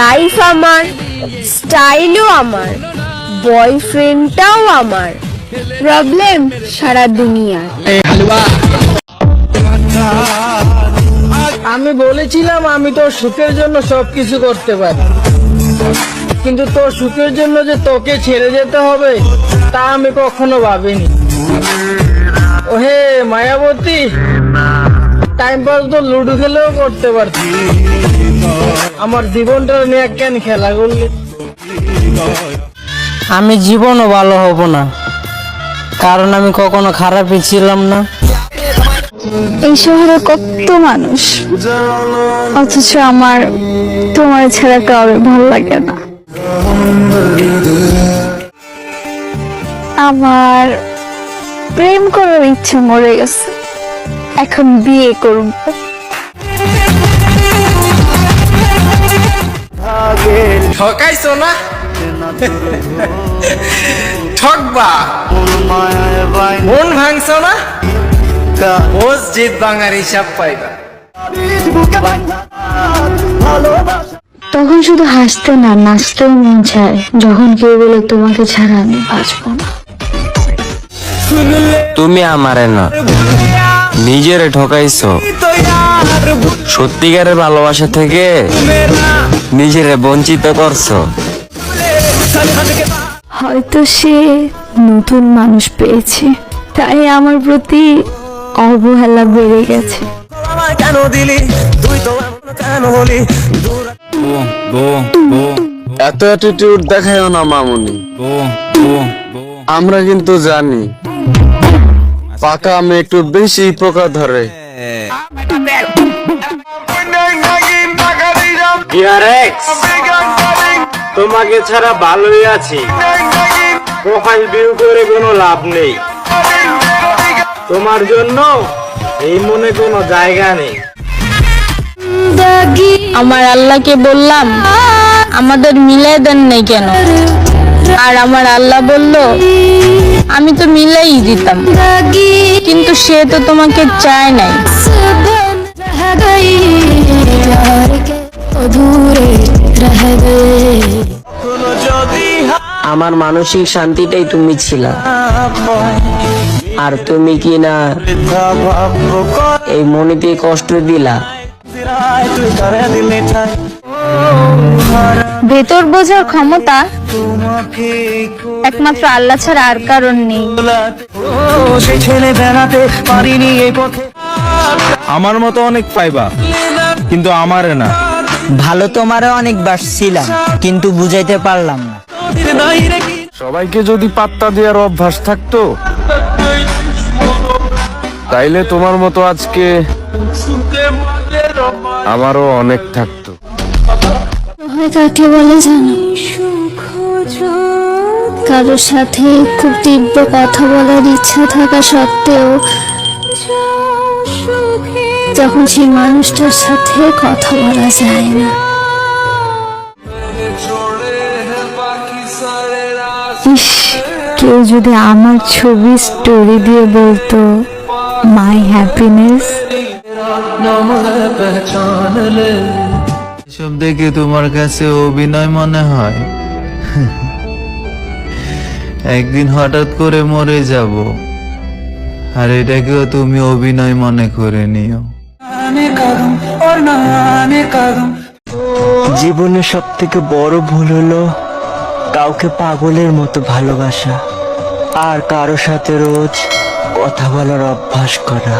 Life আমার স্টাইলও আমার বয়ফ্রেন্ডটাও আমার। প্রবলেম সারা দুনিয়ার আমি বলেছিলাম আমি তোর সুখের জন্য সবকিছু করতে পারি। কিন্তু তোর সুখের জন্য যে তোকে ছেড়ে যেতে হবে তা আমি কখনো ভাবিনি। ওহে মায়াবতী টাইম পাস তো লুডো খেলেও করতে পারছি আমার জীবনটা নিয়ে কেন খেলা করলি? আমি জীবনও ভালো হব না। কারণ আমি কখনো খারাপই ছিলাম না। এই শহরে কত মানুষ? অথচ আমার তোমার ছাড়া কাউরে ভালো লাগে না। আমার প্রেম করার ইচ্ছে মরে গেছে। এখন বিয়ে করব। ঠকাইছো না? ঠকবা। মন ভাঙছো না? মসজিদ ভাঙার হিসাব পাইবা। তখন শুধু হাসতে না নাচতেও মন চায় যখন কেউ বলে তোমাকে ছাড়া আমি বাঁচবো না। তুমি আমারে না। নিজেরে ঠকাইছো। সত্যিকারের ভালোবাসা থেকে নিজেরে বঞ্চিত করছ। হয়তো সে নতুন মানুষ পেয়েছে তাই আমার প্রতি অবহেলা বেড়ে গেছে। এত অ্যাটিটিউড দেখায়ও না মামুনি। আমরা কিন্তু জানি। পাকা আমি একটু বেশি পোকা ধরে। তোমাকে ছাড়া ভালোই আছি। প্রোফাইল ভিউ করে কোনো লাভ নেই। তোমার জন্য এই মনে কোনো জায়গা নেই। আমার আল্লাহকে বললাম আমাদের মিলাই দেন নাই কেন? আর আমার আল্লাহ বলল, আমি তো মিলাই দিতাম, কিন্তু সে তো তোমাকে চায় নাই। আমার মানসিক শান্তিটাই তুমি ছিলা। আর তুমি কি না এই মনেতে কষ্ট দিলা? ভেতর বোঝার ক্ষমতা একমাত্র আল্লাহ ছাড়া আর কারণ নেই। আমার মতো অনেক পাইবা কিন্তু আমারে না। ভালো তোমারে অনেক বাসছিলাম কিন্তু বুঝাইতে পারলাম না। সবাইকে যদি পাত্তা দেওয়ার অভ্যাস থাকতো তাইলে তোমার মতো আজকে আমারও অনেক থাকতো। হয় কাকে বলে জানো? কারোর সাথে খুব তীব্র কথা বলার ইচ্ছা থাকা সত্ত্বেও যখন সেই মানুষটার সাথে কথা বলা যায় না। ইস কেউ যদি আমার ছবি স্টোরি দিয়ে বলতো মাই হ্যাপিনেস সব দেখে তোমার কাছে অভিনয় মনে হয়? একদিন হঠাৎ করে মরে যাব। আর এটাকেও তুমি অভিনয় মনে করে নিও। জীবনের সব থেকে বড় ভুল হলো কাউকে পাগলের মতো ভালোবাসা আর কারও সাথে রোজ কথা বলার অভ্যাস করা।